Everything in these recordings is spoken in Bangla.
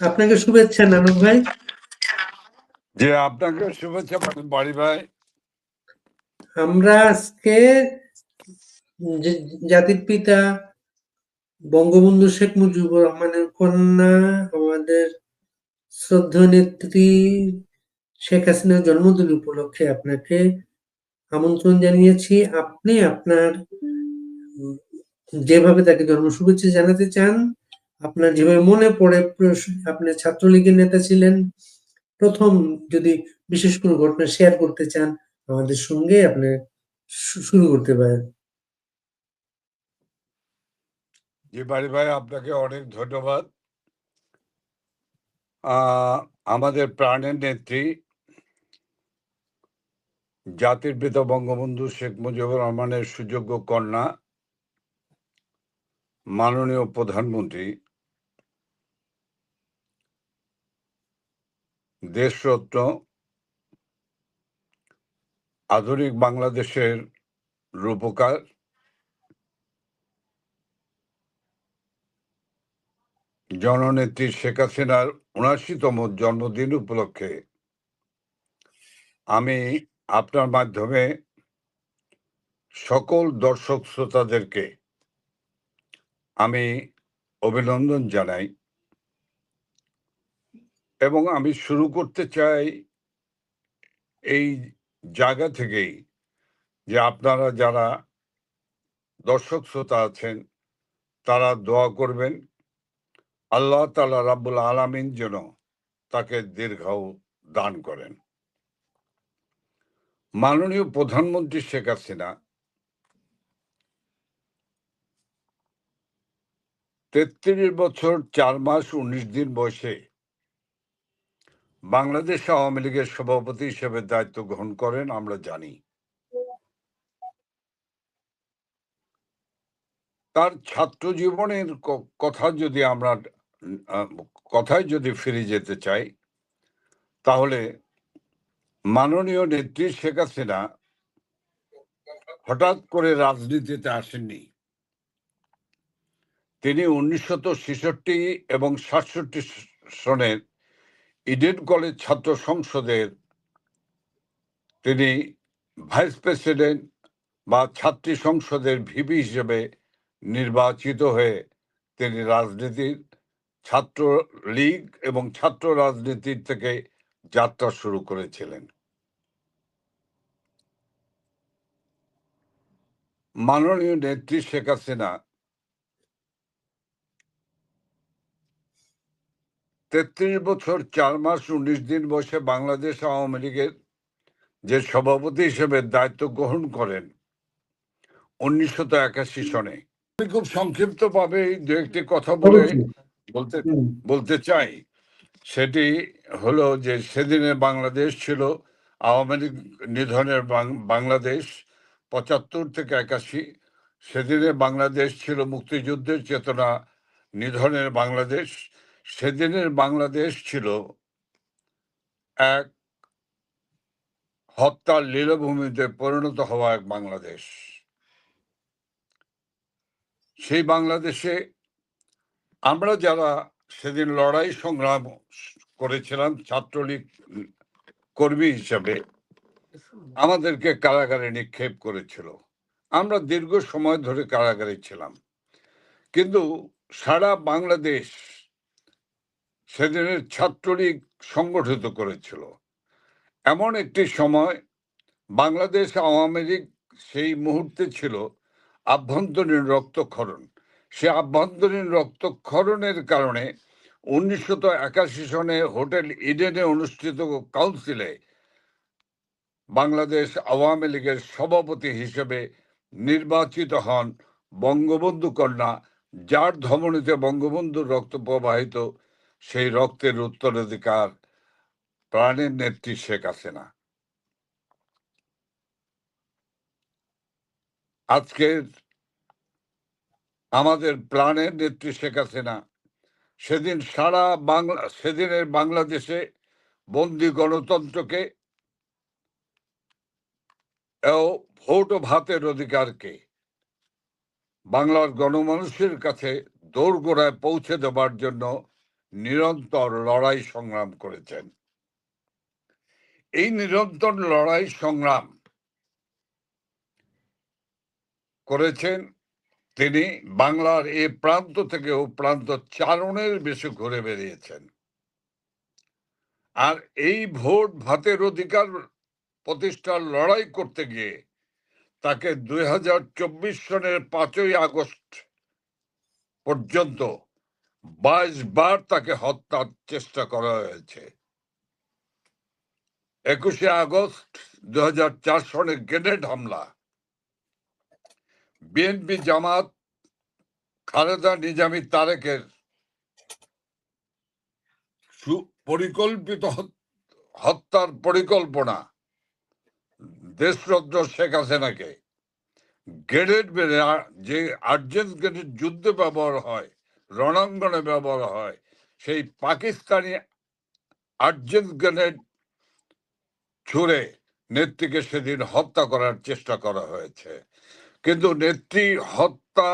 আপনাকে শুভেচ্ছা নানক ভাই। যে আপনাকে শুভেচ্ছা বাড়ি ভাই। আমরা আজকে জাতির পিতা বঙ্গবন্ধু শেখ মুজিবুর রহমানের কন্যা আমাদের শ্রদ্ধেয় নেত্রী শেখ হাসিনার জন্মদিন উপলক্ষে আপনাকে আমন্ত্রণ জানিয়েছি। আপনি আপনার যেভাবে তাকে জন্ম শুভেচ্ছা জানাতে চান আপনার যেভাবে মনে পড়ে, আপনি ছাত্রলীগের নেতা ছিলেন, প্রথম যদি বিশেষ কোনো ঘটনা শেয়ার করতে চান, আমাদের সঙ্গে আপনি শুরু করতে পারেন। যে বাড়ি ভাই, আপনাকে অনেক ধন্যবাদ। আমাদের প্রাণের নেত্রী, জাতির পিতা বঙ্গবন্ধু শেখ মুজিবুর রহমানের সুযোগ্য কন্যা, মাননীয় প্রধানমন্ত্রী দেশরত্ন আধুনিক বাংলাদেশের রূপকার। জননেত্রী শেখ হাসিনার উনাশিতম জন্মদিন উপলক্ষে আমি আপনার মাধ্যমে সকল দর্শক শ্রোতাদেরকে আমি অভিনন্দন জানাই। এবং আমি শুরু করতে চাই এই জায়গা থেকেই যে আপনারা যারা দর্শক শ্রোতা আছেন, তারা দোয়া করবেন, আল্লাহ তালা রাব্বুল আলামিন যেন তাকে দীর্ঘায়ু দান করেন। মাননীয় প্রধানমন্ত্রী শেখ হাসিনা তেত্রিশ বছর চার মাস উনিশ দিন বয়সে বাংলাদেশ আওয়ামী লীগের সভাপতি হিসেবে দায়িত্ব গ্রহণ করেন, আমরা জানি। তার ছাত্র জীবনের কথা যদি আমরা কথায় যদি ফিরে যেতে চাই, তাহলে মাননীয় নেত্রী শেখ হাসিনা হঠাৎ করে রাজনীতিতে আসেননি। তিনি উনিশশো ছেষট্টি এবং সাতষট্টি সনের ইডেন কলেজ ছাত্র সংসদের তিনি ভাইস প্রেসিডেন্ট বা ছাত্রী সংসদের ভিপি হিসেবে নির্বাচিত হয়ে তিনি রাজনীতির ছাত্র লীগ এবং ছাত্র রাজনীতির থেকে যাত্রা শুরু করেছিলেন। মাননীয় নেত্রী শেখ হাসিনা তেত্রিশ বছর চার মাস উনিশ দিন বসে বাংলাদেশ আওয়ামী লীগের যে সভাপতি হিসেবে দায়িত্ব গ্রহণ করেন উনিশশো একাশি সনে। আমি খুব সংক্ষিপ্ত ভাবে দু একটি কথা বলে বলতে বলতে চাই। সেটি হলো যে সেদিনে বাংলাদেশ ছিল আওয়ামী লীগ নিধনের বাংলাদেশ পঁচাত্তর থেকে একাশি। সেদিনে বাংলাদেশ ছিল মুক্তিযুদ্ধের চেতনা নিধনের বাংলাদেশ। সেদিনের বাংলাদেশ ছিল এক হত্যার লীলভূমিতে পরিণত হওয়া এক বাংলাদেশ। সেই বাংলাদেশে আমরা যারা সেদিন লড়াই সংগ্রাম করেছিলাম, ছাত্রলীগ কর্মী হিসাবে, আমাদেরকে কারাগারে নিক্ষেপ করেছিল। আমরা দীর্ঘ সময় ধরে কারাগারে ছিলাম। কিন্তু সারা বাংলাদেশ সেদিনের ছাত্রলীগ সংগঠিত করেছিল। এমন একটি সময় বাংলাদেশ আওয়ামী লীগ সেই মুহূর্তে ছিল আভ্যন্তরীণ রক্তক্ষরণ। সে আভ্যন্তরীণ রক্তক্ষরণের কারণে উনিশশো একাশি সনে হোটেল ইডেনে অনুষ্ঠিত কাউন্সিলে বাংলাদেশ আওয়ামী লীগের সভাপতি হিসেবে নির্বাচিত হন বঙ্গবন্ধু কন্যা, যার ধমনীতে বঙ্গবন্ধুর রক্ত প্রবাহিত সেই রক্তের উত্তরাধিকার প্রাণের নেত্রী শেখ হাসিনা। আজকের আমাদের প্রাণের নেত্রী শেখ হাসিনা সেদিন সারা বাংলা, সেদিনের বাংলাদেশে বন্দি গণতন্ত্রকে ভোট ভাতের অধিকারকে বাংলার গণমানুষের কাছে দোরগোড়ায় পৌঁছে দেবার জন্য নিরন্তর লড়াই সংগ্রাম করেছেন। এই নিরন্তর লড়াই সংগ্রাম করেছেন তিনি বাংলার এ প্রান্ত থেকে ও প্রান্ত চারণের বেশি ঘুরে বেরিয়েছেন আর এই ভোট ভাতের অধিকার প্রতিষ্ঠার লড়াই করতে গিয়ে তাকে দুই হাজার চব্বিশ সনের পাঁচই আগস্ট পর্যন্ত বাইশ বার তাকে হত্যার চেষ্টা করা হয়েছে। একুশে আগস্ট দু সনের গ্রেনেড হামলা। বিএনপি জামাত খালেদা নিজামী তারেকের পরিকল্পিত হত্যার পরিকল্পনা দেশরত্ন শেখ হাসিনাকে। গ্রেনেড মেরে যে আর্জেন্ট গ্রেনেড যুদ্ধে ব্যবহার হয় রণাঙ্গনে ব্যবহার হয়। সেই পাকিস্তানি আর্জেন্ট গ্রেনেড ছুড়ে নেত্রীকে সেদিন হত্যা করার চেষ্টা করা হয়েছে। কিন্তু নেত্রী হত্যা,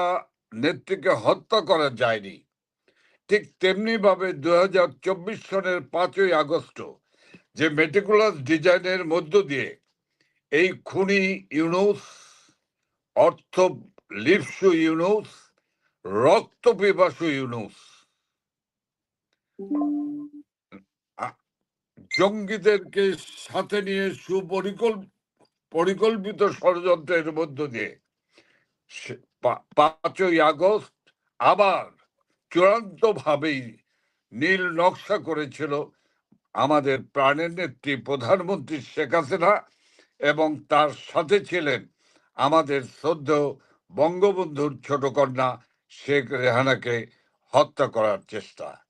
নেত্রীকে হত্যা করা যায়নি। ঠিক তেমনি ভাবে দু হাজার চব্বিশ সনের পাঁচই আগস্ট, যে মেটিকুলাস ডিজাইনের মধ্য দিয়ে এই খুনি ইউনুস, অর্থ লিপসু ইউনুস রক্ত পিপাসু ইউনুস। জঙ্গিদেরকে সাথে নিয়ে সুপরিকল্প পরিকল্পিত ষড়যন্ত্রের মধ্য দিয়ে পাঁচই আগস্ট আবার চূড়ান্ত ভাবেই নীল নকশা করেছিল আমাদের প্রাণের নেত্রী প্রধানমন্ত্রী শেখ হাসিনা এবং তার সাথে ছিলেন আমাদের শ্রদ্ধ বঙ্গবন্ধুর ছোট কন্যা শেখ রেহানাকে হত্যা করার চেষ্টা।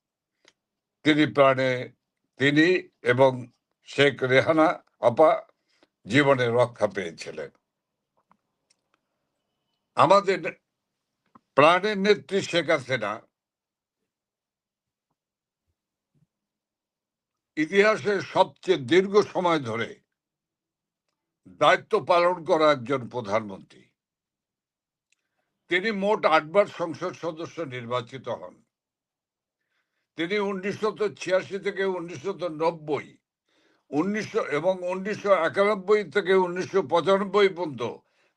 তিনি প্রাণে, তিনি এবং শেখ রেহানা আপা জীবনে রক্ষা পেয়েছিলেন। আমাদের প্রাণের নেত্রী শেখ হাসিনা ইতিহাসের সবচেয়ে দীর্ঘ সময় ধরে দায়িত্ব পালন করা একজন প্রধানমন্ত্রী। তিনি মোট আটবার সংসদ সদস্য নির্বাচিত হন। তিনি উনিশশো ছিয়াশি থেকে উনিশশো নব্বই, উনিশশো এবং উনিশশো একানব্বই থেকে উনিশশো পঁচানব্বই পর্যন্ত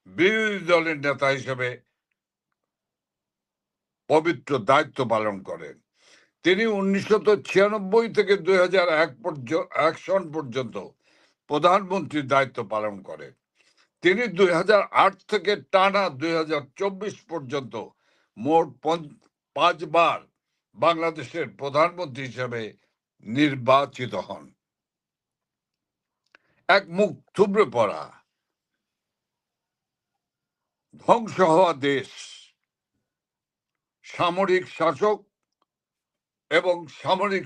বিরোধী দলের নেতা হিসেবে পবিত্র দায়িত্ব পালন করেন। তিনি উনিশশো ছিয়ানব্বই থেকে দুই হাজার এক সন পর্যন্ত প্রধানমন্ত্রীর দায়িত্ব পালন করেন। তিনি দুই হাজার আট থেকে টানা দুই হাজার চব্বিশ পর্যন্ত মোট পাঁচবার বাংলাদেশের প্রধানমন্ত্রী হিসেবে নির্বাচিত হন। এক মুখ থুবড়ে পড়া। ধ্বংস হওয়া দেশ। সামরিক শাসক এবং সামরিক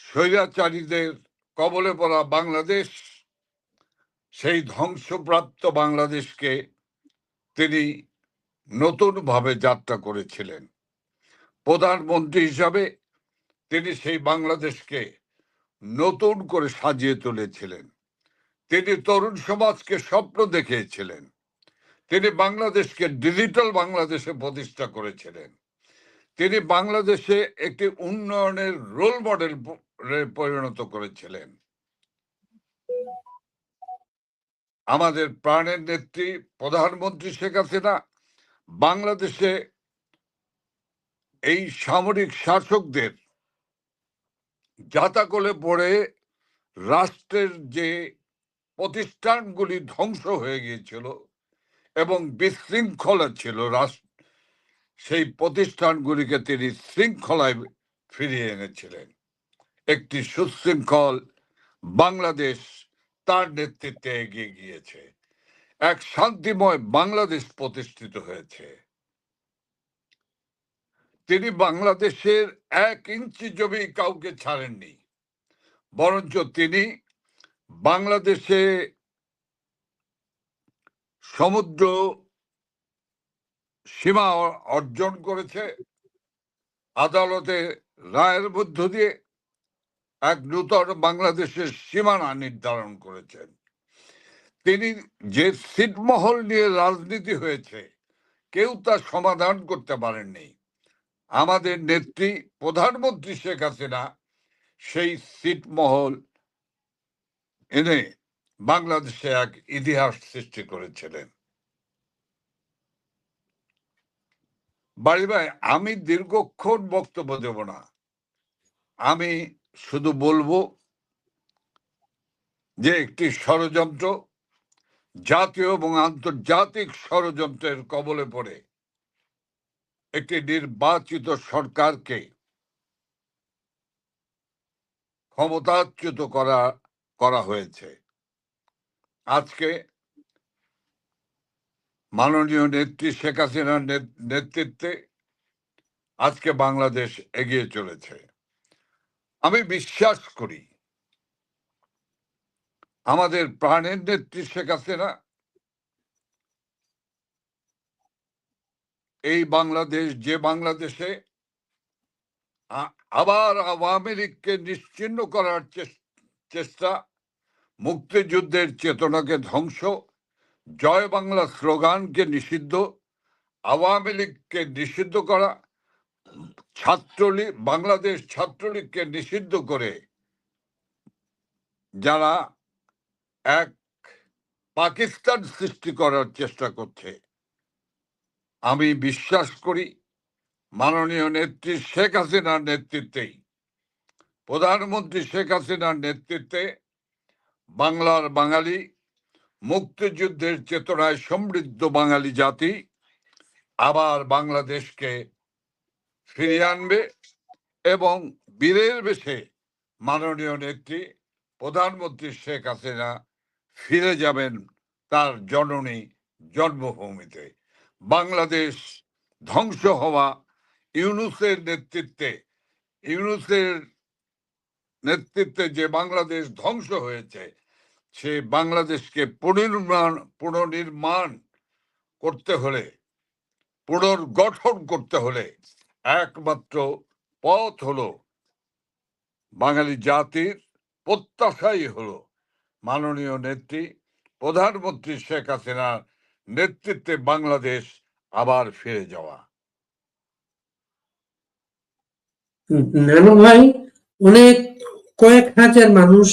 স্বৈরাচারীদের কবলে পড়া বাংলাদেশ সেই ধ্বংসপ্রাপ্ত বাংলাদেশকে তিনি নতুনভাবে যাত্রা করেছিলেন। প্রধানমন্ত্রী হিসাবে তিনি সেই বাংলাদেশকে নতুন করে সাজিয়ে তুলেছিলেন। তিনি তরুণ সমাজকে স্বপ্ন দেখিয়েছিলেন। তিনি বাংলাদেশকে ডিজিটাল বাংলাদেশে প্রতিষ্ঠা করেছিলেন। তিনি বাংলাদেশে একটি উন্নয়নের রোল মডেল পরিণত করেছিলেন। আমাদের প্রাণের নেত্রী প্রধানমন্ত্রী শেখ হাসিনা বাংলাদেশে এই সামরিক শাসকদের জাতাকলে পড়ে রাষ্ট্রের যে প্রতিষ্ঠানগুলি ধ্বংস হয়ে গিয়েছিল এবং বিশৃঙ্খলা ছিল রাষ্ট্র সেই প্রতিষ্ঠানগুলিকে তিনি শৃঙ্খলায় ফিরিয়ে এনেছিলেন। একটি সুশৃঙ্খল বাংলাদেশ তার নেতৃত্বে এগিয়ে গিয়েছে। এক শান্তিময় বাংলাদেশ প্রতিষ্ঠিত হয়েছে। তিনি বাংলাদেশের এক ইঞ্চি জমি কাউকে ছাড়েননি, বরঞ্চ তিনি বাংলাদেশে সমুদ্র সীমা অর্জন করেছে, আদালতে রায়ের মধ্য দিয়ে এক নূতন বাংলাদেশের সীমানা নির্ধারণ করেছেন। তিনি যে ছিটমহল নিয়ে রাজনীতি হয়েছে, কেউ তা সমাধান করতে পারেননি। আমাদের নেত্রী প্রধানমন্ত্রী শেখ হাসিনা সেই সিটমহল এনে বাংলাদেশে এক ইতিহাস সৃষ্টি করেছিলেন। বাড়ি ভাই আমি দীর্ঘক্ষণ বক্তব্য দেব না। আমি শুধু বলব যে একটি ষড়যন্ত্র জাতীয় এবং আন্তর্জাতিক ষড়যন্ত্রের কবলে পড়ে একটি নির্বাচিত সরকারকে ক্ষমতাচ্যুত করা করা হয়েছে। আজকে মাননীয় নেত্রী শেখ হাসিনার নেত- নেতৃত্বে আজকে বাংলাদেশ এগিয়ে চলেছে। আমি বিশ্বাস করি। আমাদের প্রাণের নেত্রী শেখ হাসিনা এই বাংলাদেশ, যে বাংলাদেশে আবার আওয়ামী লীগকে নিশ্চিহ্ন করার চেষ্টা, মুক্তিযুদ্ধের চেতনাকে ধ্বংস, জয় বাংলা স্লোগানকে নিষিদ্ধ, আওয়ামী লীগকে নিষিদ্ধ করা ছাত্রলীগ বাংলাদেশ ছাত্রলীগকে নিষিদ্ধ করে যারা এক পাকিস্তান সৃষ্টি করার চেষ্টা করছে। আমি বিশ্বাস করি মাননীয় নেত্রী শেখ হাসিনার নেতৃত্বেই, প্রধানমন্ত্রী শেখ হাসিনার নেতৃত্বে বাংলার বাঙালি, মুক্তিযুদ্ধের চেতনায় সমৃদ্ধ বাঙালি জাতি আবার বাংলাদেশকে ফিরিয়ে আনবে এবং বীরের বেশে মাননীয় নেত্রী প্রধানমন্ত্রী শেখ হাসিনা ফিরে যাবেন তার জননী জন্মভূমিতে। বাংলাদেশ ধ্বংস হওয়া ইউনুসের নেতৃত্বে ইউনুসের নেতৃত্বে যে বাংলাদেশ ধ্বংস হয়েছে, সে বাংলাদেশকে পুনর্নির্মাণ পুনর্নির্মাণ করতে হলে, পুনর্গঠন করতে হলে একমাত্র পথ হলো বাঙালি জাতির প্রত্যাশাই হলো। মাননীয় নেত্রী, প্রধানমন্ত্রী শেখ হাসিনার নেতৃত্বে বাংলাদেশ আবার ফিরে যাওয়া। ভাই, অনেক কয়েক হাজার মানুষ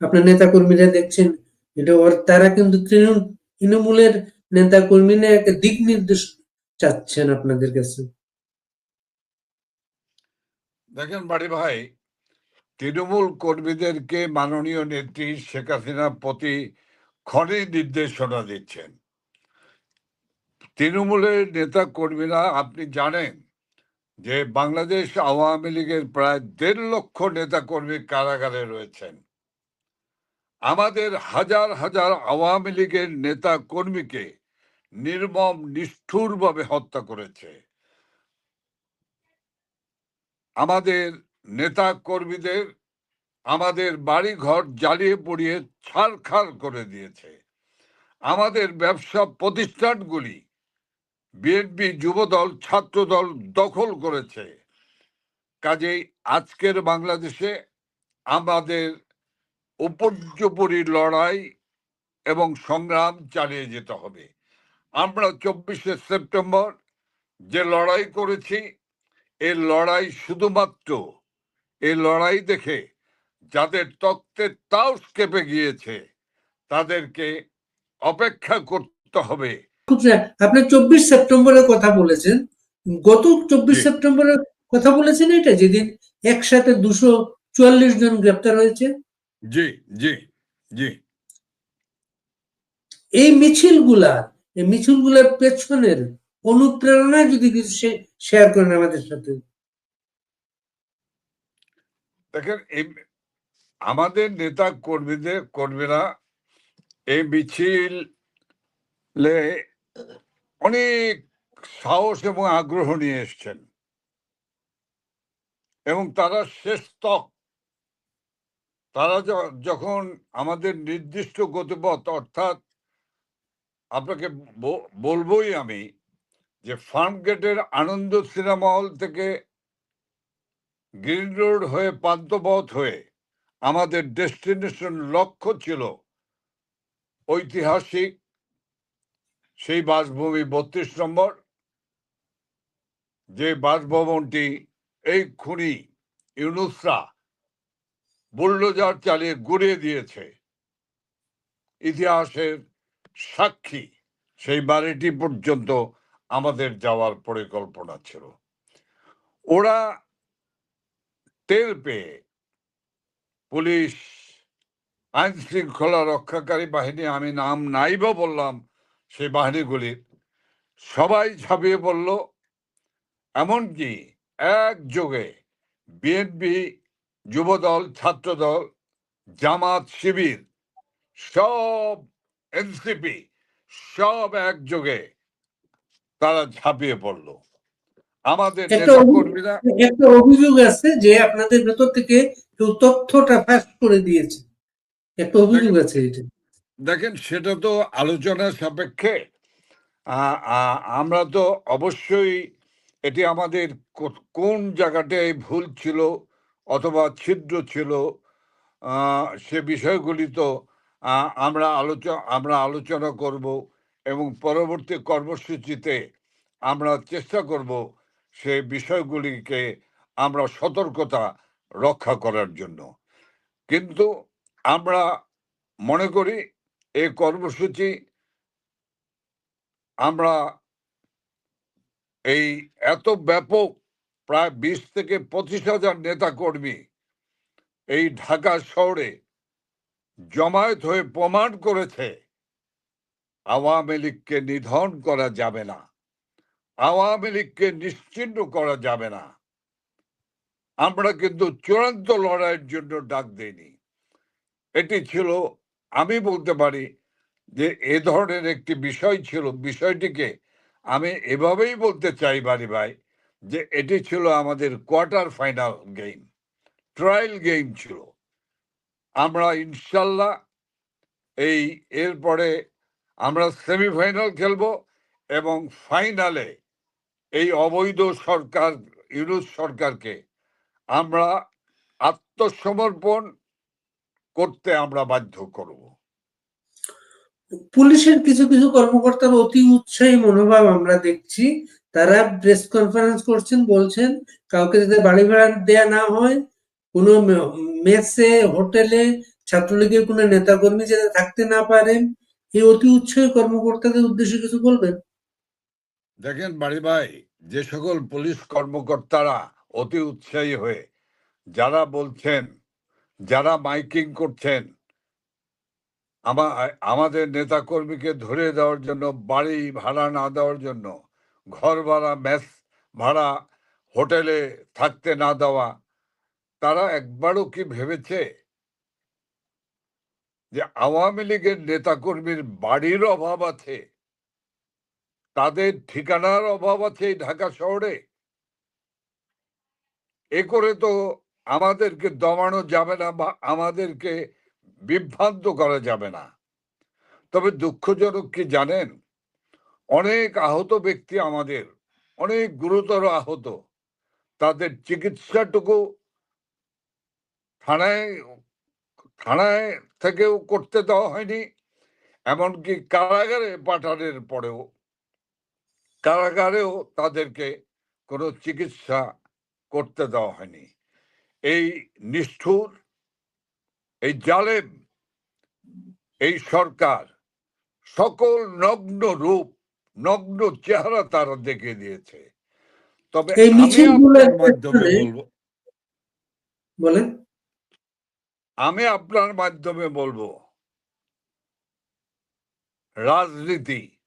আপনার নেতা কর্মীরা দেখছেন। এটা ওর, তারা কিন্তু তৃণমূল, তৃণমূলের নেতা কর্মীরা একটা দিক নির্দেশ চাচ্ছেন আপনাদের কাছে। দেখেন বাড়ি ভাই, তৃণমূল কর্মীদেরকে মাননীয় নেত্রী শেখ হাসিনা প্রতি ক্ষণে নির্দেশনা দিচ্ছেন। তৃণমূলের নেতা কর্মীরা আপনি জানেন যে বাংলাদেশ আওয়ামী লীগের প্রায় দেড় লক্ষ নেতা কর্মী কারাগারে রয়েছেন। আমাদের হাজার হাজার আওয়ামী লীগের নেতা কর্মীকে নির্মম, নিষ্ঠুরভাবে হত্যা করেছে। আমাদের নেতা কর্মীদের আমাদের বাড়ি ঘর জ্বালিয়ে পড়িয়ে ছারখার করে দিয়েছে। আমাদের ব্যবসা প্রতিষ্ঠানগুলি বিএনপি যুবদল, ছাত্রদল দখল করেছে। কাজেই আজকের বাংলাদেশে আমাদের উপর্যুপরি লড়াই এবং সংগ্রাম চালিয়ে যেতে হবে। আমরা চব্বিশে সেপ্টেম্বর যে লড়াই করেছি এই লড়াই শুধুমাত্র এই লড়াই দেখে যাদের তক্তের তাও কেঁপে গিয়েছে তাদেরকে অপেক্ষা করতে হবে। আপনি চব্বিশ সেপ্টেম্বরের কথা বলেছেন। গত চব্বিশ। সেপ্টেম্বরের কথা বলেছেন এটা? যেদিন একসাথে দুশো চুয়াল্লিশ জন গ্রেপ্তার হয়েছে? জি জি জি। এই মিছিলগুলা এই মিছিলগুলার পেছনের অনুপ্রেরণা যদি কিছু শেয়ার করেন আমাদের সাথে। দেখেন, এই আমাদের নেতা কর্মীদের, কর্মীরা এই মিছিলে অনেক সাহস এবং আগ্রহ নিয়ে এসছেন। এবং তারা শেষ তক তারা যখন আমাদের নির্দিষ্ট গতিপথ, অর্থাৎ আপনাকে বলবোই আমি যে ফার্ম গেটের আনন্দ সিনেমা হল থেকে গ্রিন রোড হয়ে পান্তপথ হয়ে আমাদের ডেস্টিনেশন লক্ষ্য ছিল ঐতিহাসিক, সেই বাসভূমি বত্রিশ নম্বর। যে বাসভবনটি এই খুনি ইউনুসরা বুল্ডোজার চালিয়ে গুড়িয়ে দিয়েছে। ইতিহাসের সাক্ষী সেই বাড়িটি পর্যন্ত আমাদের যাওয়ার পরিকল্পনা ছিল। ওরা টের পেয়ে পুলিশ আইন শৃঙ্খলা রক্ষাকারী বাহিনী, আমি নাম নাইবা বললাম সেই বাহিনীগুলির, সবাই ঝাঁপিয়ে পড়ল। এমনকি একযোগে বিএনপি যুবদল, ছাত্রদল, জামাত, শিবির, সব এনসিপি সব একযোগে তারা ঝাঁপিয়ে পড়ল। আমাদের একটা অভিযোগ আছে যে আপনাদের ভেতর থেকে কেউ তথ্যটা ফাঁস করে দিয়েছে। একটা অভিযোগ আছে এটা। দেখেন সেটা তো আলোচনা সাপেক্ষে। আমরা তো অবশ্যই এটি আমাদের কোন জায়গাটায় ভুল ছিল অথবা ছিদ্র ছিল আহ, সে বিষয়গুলি তো আহ, আমরা আলোচনা আমরা আলোচনা করব। এবং পরবর্তী কর্মসূচিতে আমরা চেষ্টা করব সে বিষয়গুলিকে আমরা সতর্কতা রক্ষা করার জন্য। কিন্তু আমরা মনে করি এই কর্মসূচি আমরা এই এত ব্যাপক প্রায় বিশ থেকে পঁচিশ হাজার নেতা কর্মী এই ঢাকা শহরে জমায়েত হয়ে প্রমাণ করেছে আওয়ামী লীগকে নিধন করা যাবে না। আওয়ামী লীগকে নিশ্চিহ্ন করা যাবে না। আমরা কিন্তু চূড়ান্ত লড়াইয়ের জন্য ডাক দিইনি। এটি ছিল, আমি বলতে পারি যে এ ধরনের একটি বিষয় ছিল, বিষয়টিকে আমি এভাবেই বলতে চাই বাড়ি ভাই, যে এটি ছিল আমাদের quarter final game, trial game ছিল। আমরা ইনশাল্লাহ এই, এরপরে আমরা সেমিফাইনাল খেলব এবং ফাইনালে এই অবৈধ সরকার, ইউনুস সরকারকে আমরা আত্মসমর্পণ করতে আমরা বাধ্য করব। পুলিশের কিছু কিছু কর্মকর্তার অতি উৎসাহী মনোভাব আমরা দেখছি। তারা প্রেস কনফারেন্স করছেন, বলছেন কাউকে যাতে বাড়ি ভাড়া দেয়া না হয়, কোনো মেসে, হোটেলে ছাত্রলীগের কোনো নেতাকর্মী যাতে থাকতে না পারেন। এই অতি উৎসাহী কর্মকর্তাদের উদ্দেশ্যে কিছু বলবেন? দেখেন বাড়ি ভাই, যে সকল পুলিশ কর্মকর্তারা অতি উৎসাহী হয়ে, যারা বলছেন, যারা মাইকিং করছেন, আমা- আমাদের নেতা কর্মীকে ধরে দেওয়ার জন্য, বাড়ি ভাড়া না দেওয়ার জন্য, ঘর ভাড়া, মেস ভাড়া, হোটেলে থাকতে না দেওয়া, তারা একবারও কি ভেবেছে যে আওয়ামী লীগের নেতাকর্মীর বাড়ির অভাব আছে, তাদের ঠিকানার অভাব আছে এই ঢাকা শহরে। এ করে তো আমাদেরকে দমানো যাবে না বা আমাদেরকে বিভ্রান্ত করা যাবে না। তবে দুঃখজনক কি জানেন? অনেক আহত ব্যক্তি আমাদের, অনেক গুরুতর আহত, তাদের চিকিৎসাটুকু থানায় থানায় থেকেও করতে দেওয়া হয়নি। এমনকি কারাগারে পাঠানোর পরেও কারাগারেও তাদেরকে কোনো চিকিৎসা করতে দেওয়া হয়নি। এই নিষ্ঠুর এই জালেম এই সরকার সকল নগ্ন রূপ নগ্ন চেহারা তারা দেখে দিয়েছে। তবে আমি আপনার মাধ্যমে বলব বলেন। আমি আপনার মাধ্যমে বলব, রাজনীতি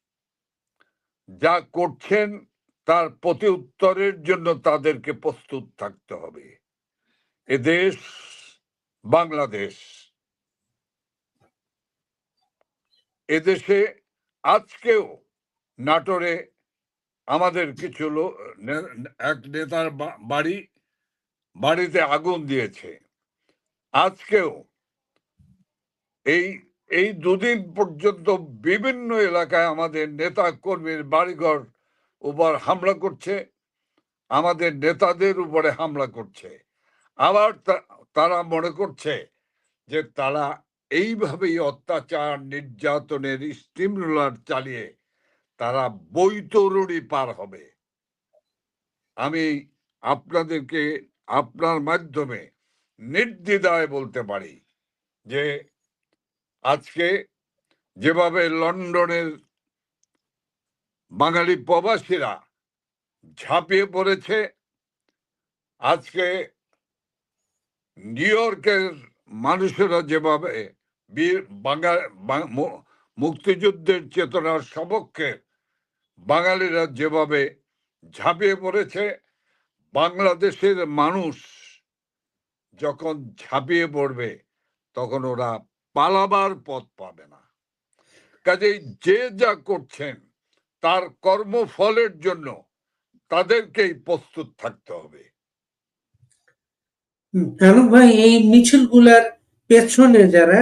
যা করছেন তার প্রতি উত্তরের জন্য তাদেরকে প্রস্তুত থাকতে হবে। এ দেশ বাংলাদেশ। এদেশে আজকেও নাটোরে আমাদের কিছু লো- নে- এক নেতার বাড়ি, বাড়িতে আগুন দিয়েছে। আজকেও এই এই দুদিন পর্যন্ত বিভিন্ন এলাকায় আমাদের নেতা কর্মীর বাড়িঘর উপর হামলা করছে, আমাদের নেতাদের উপরে হামলা করছে। আবার তারা মনে করছে যে তারা এইভাবেই অত্যাচার, নির্যাতনের স্টিম রোলার চালিয়ে তারা বৈতরণী পার হবে। আমি আপনাদেরকে, আপনার মাধ্যমে নির্দ্বিধায় বলতে পারি যে আজকে যেভাবে লন্ডনের বাঙালি প্রবাসীরা ঝাঁপিয়ে পড়েছে, আজকে নিউ ইয়র্কের মানুষেরা যেভাবে মুক্তিযুদ্ধের চেতনার সপক্ষে বাঙালিরা যেভাবে ঝাঁপিয়ে পড়েছে, বাংলাদেশের মানুষ যখন ঝাঁপিয়ে পড়বে, তখন ওরা পালাবার পথ পাবে না। কাজেই যে যা করছেন, তার কর্মফলের জন্য তাদেরকেই প্রস্তুত থাকতে হবে। ভাই, এই মিছিলগুলার পেছনে যারা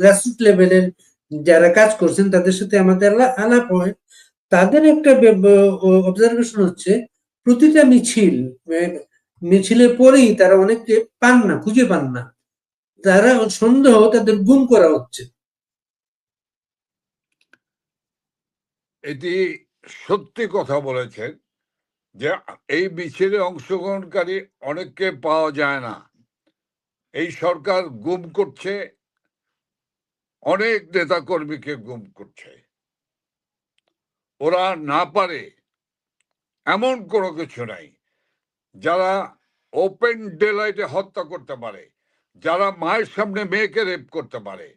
গ্রাসরুট লেভেলের যারা কাজ করছেন, তাদের সাথে আমাদের আলাপ হয়। তাদের একটা অবজারভেশন হচ্ছে, প্রতিটা মিছিল মিছিলের পরেই তারা অনেককে পান না, খুঁজে পান না। তারা সন্দেহ তাদের গুম করা হচ্ছে। এটি সত্যি কথা বলেছেন যে এই মিছিলে অংশগ্রহণকারী অনেককে পাওয়া যায় না। এই সরকার গুম করছে, অনেক নেতাকর্মীকে গুম করছে। ওরা না পারে, এমন কোনো কিছু নাই। যারা ওপেন ডেলাইটে হত্যা করতে পারে, যারা মায়ের সামনে মেয়েকে রেপ করতে পারে,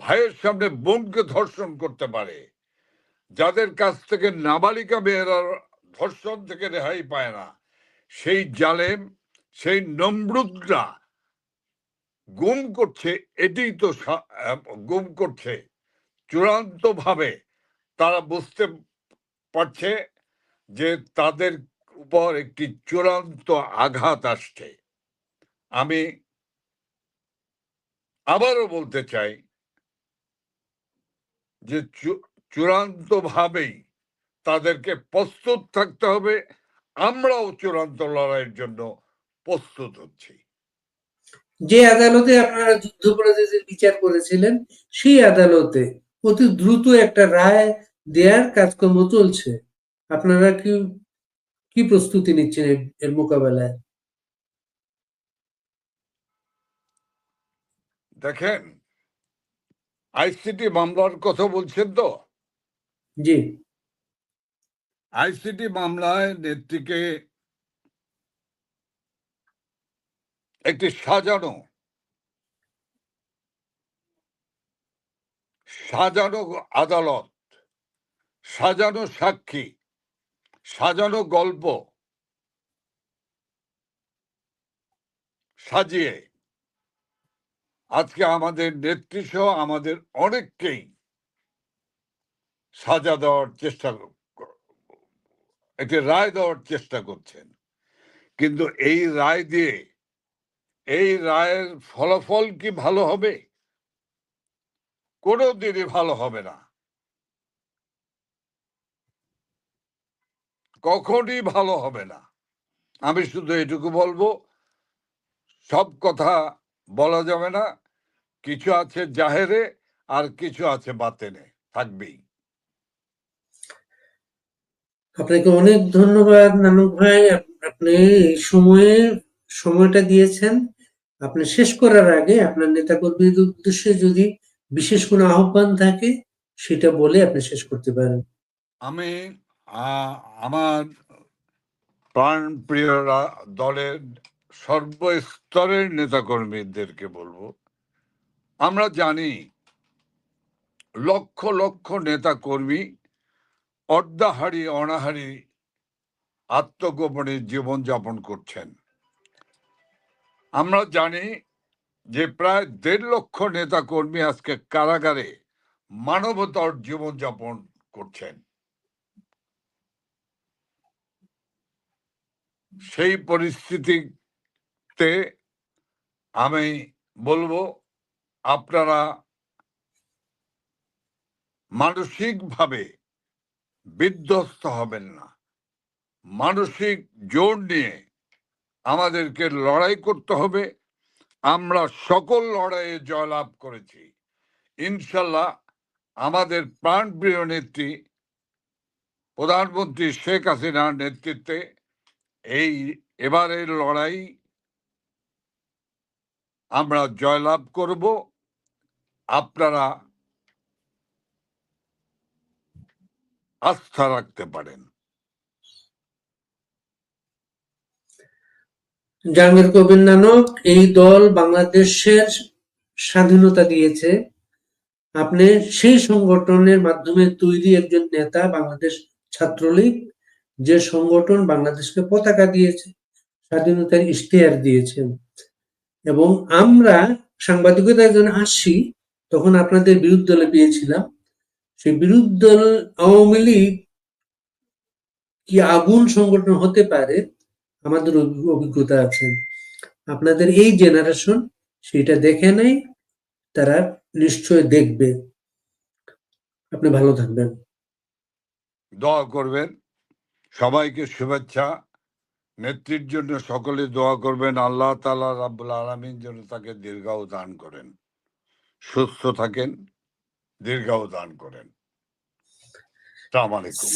ভাইয়ের সামনে বোনকে ধর্ষণ করতে পারে, যাদের কাছ থেকে নাবালিকা মেয়েরা ধর্ষণ থেকে রেহাই পায় না, সেই জালেম, সেই নমরুদরা গুম করছে এটি তো গুম করছে। চূড়ান্ত ভাবে তারা বুঝতে পারছে যে তাদের উপর একটি চূড়ান্ত আঘাত আসছে। আমি আবারও বলতে চাই যে চূড়ান্ত ভাবেই তাদেরকে প্রস্তুত থাকতে হবে। আমরাও চূড়ান্ত লড়াইয়ের জন্য প্রস্তুত হচ্ছি। যে আদালতে আপনারা যুদ্ধাপরাধীদের বিচার করেছিলেন, সেই আদালতে অতি দ্রুত একটা রায় দেওয়ার কাজকর্ম চলছে। আপনারা কি কি প্রস্তুতি নিচ্ছেন এর- মোকাবেলায়? দেখেন আইসিটি মামলার কথা বলছেন তো? জি। আইসিটি মামলায় নেত্রীকে একটি সাজানো সাজানো আদালত সাজানো সাক্ষী সাজানো গল্প সাজিয়ে আজকে আমাদের নেত্রী সহ আমাদের অনেককেই সাজা দেওয়ার চেষ্টা একটি রায় দেওয়ার চেষ্টা করছেন। কিন্তু এই রায় দিয়ে, এই রায়ের ফলাফল কি ভালো হবে? কোনো দিনই ভালো হবে না। কখনই ভালো হবে না। আমি শুধু এটুকু বলব সব কথা বলা যাবে না কিছু আছে জাহেরে আর কিছু আছে বাতেনে থাকবেই। আপনাকে অনেক ধন্যবাদ নানক ভাই আপ- আপনি এই সময়ে সময়টা দিয়েছেন। আপনি শেষ করার আগে আপনার নেতাকর্মীদের উদ্দেশ্যে যদি বিশেষ কোনো আহ্বান থাকে সেটা বলে আপনি শেষ করতে পারেন। আমি আমার প্রাণ প্রিয়রা দলের সর্বস্তরের নেতাকর্মীদেরকে বলব, আমরা জানি লক্ষ লক্ষ নেতাকর্মী অর্ধাহারি, অনাহারি আত্মগোপনে জীবনযাপন করছেন। আমরা জানি যে প্রায় দেড় লক্ষ নেতাকর্মী আজকে কারাগারে মানবতার জীবনযাপন করছেন। সেই পরিস্থিতিতে আমি বলব, আপনারা মানসিকভাবে বিধ্বস্ত হবেন না। মানসিক জোর নিয়ে আমাদেরকে লড়াই করতে হবে। আমরা সকল লড়াইয়ে জয়লাভ করেছি। ইনশাল্লাহ আমাদের প্রাণপ্রিয় নেত্রী, প্রধানমন্ত্রী শেখ হাসিনার নেতৃত্বে এই এবারের লড়াই আমরা জয়লাভ করব। আপনারা আস্থা রাখতে পারেন। জাহাঙ্গীর কবির নানক, এই দল বাংলাদেশের স্বাধীনতা দিয়েছে। আপনি সেই সংগঠনের মাধ্যমে তৈরি একজন নেতা বাংলাদেশ ছাত্রলীগ। যে সংগঠন বাংলাদেশকে পতাকা দিয়েছে, স্বাধীনতার ইশতেহার দিয়েছেন এবং আমরা সাংবাদিকতায় যখন আসি তখন আপনাদের বিরুদ্ধ দলে পেয়েছিলাম। সেই বিরোধী দল আওয়ামী লীগ কি আগুন সংগঠন হতে পারে, আমাদের অভি- অভিজ্ঞতা আছে। আপনাদের এই জেনারেশন সেটা দেখে নাই, তারা নিশ্চয় দেখবে। আপনি ভালো থাকবেন। দোয়া করবেন। সবাইকে শুভেচ্ছা। নেত্রীর জন্য সকলে দোয়া করবেন। আল্লাহ তালা রাব্বুল আলমিন জন্য তাকে দীর্ঘায়ু দান করেন। সুস্থ থাকেন দীর্ঘায়ু দান করেন। আলাইকুম।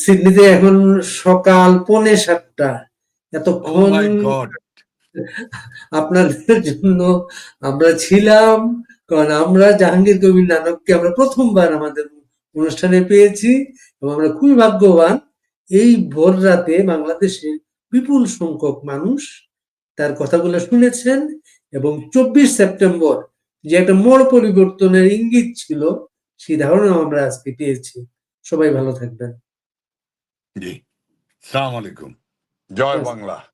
সিডনিতে এখন সকাল পৌনে সাতটা। এতক্ষণ গড আপনাদের জন্য আমরা ছিলাম কারণ আমরা জাহাঙ্গীর কবির নানককে আমরা প্রথমবার আমাদের অনুষ্ঠানে পেয়েছি এবং আমরা খুবই ভাগ্যবান। এই ভোর রাতে বাংলাদেশে বিপুল সংখ্যক মানুষ তার কথাগুলো শুনেছেন এবং চব্বিশ সেপ্টেম্বর যে একটা মোড় পরিবর্তনের ইঙ্গিত ছিল সেই ধারণা আমরা আজকে পেয়েছি। সবাই ভালো থাকবেন। জি। সালাম আলাইকুম। জয়। বাংলা।